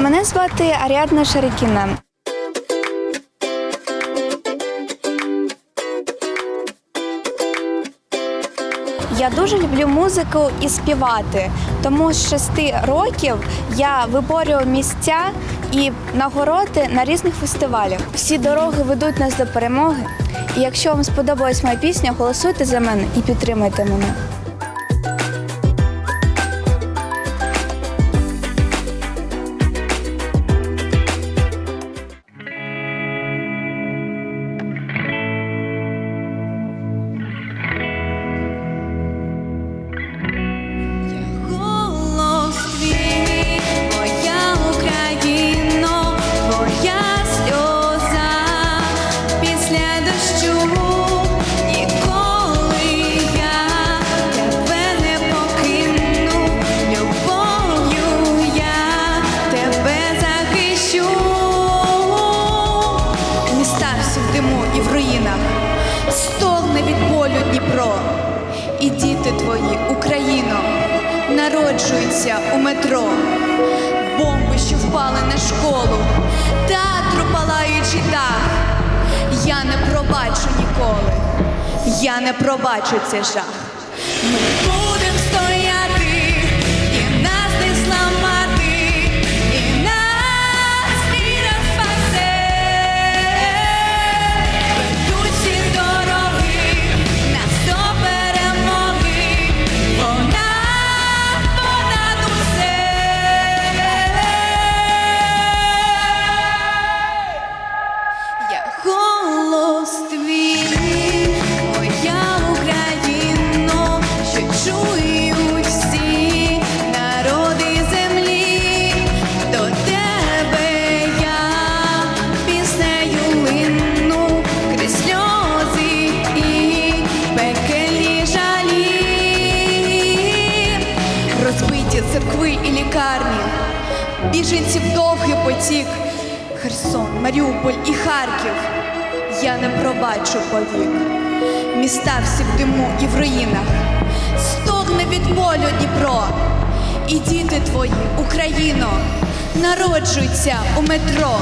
Мене звати Аріадна Шарикіна. Я дуже люблю музику і співати. Тому з шести років я виборюю місця і нагороди на різних фестивалях. Всі дороги ведуть нас до перемоги. І якщо вам сподобалась моя пісня, голосуйте за мене і підтримайте мене. Народжуються у метро. Бомби, що впали на школу, театру палаючий дах. Я не пробачу ніколи, я не пробачу цей жах. Розбиті церкви і лікарні, біженців довгий потік. Херсон, Маріуполь і Харків. Я не пробачу повік. Міста всі в диму і в руїнах. Стогне від болю Дніпро. І діти твої, Україно, народжуються у метро.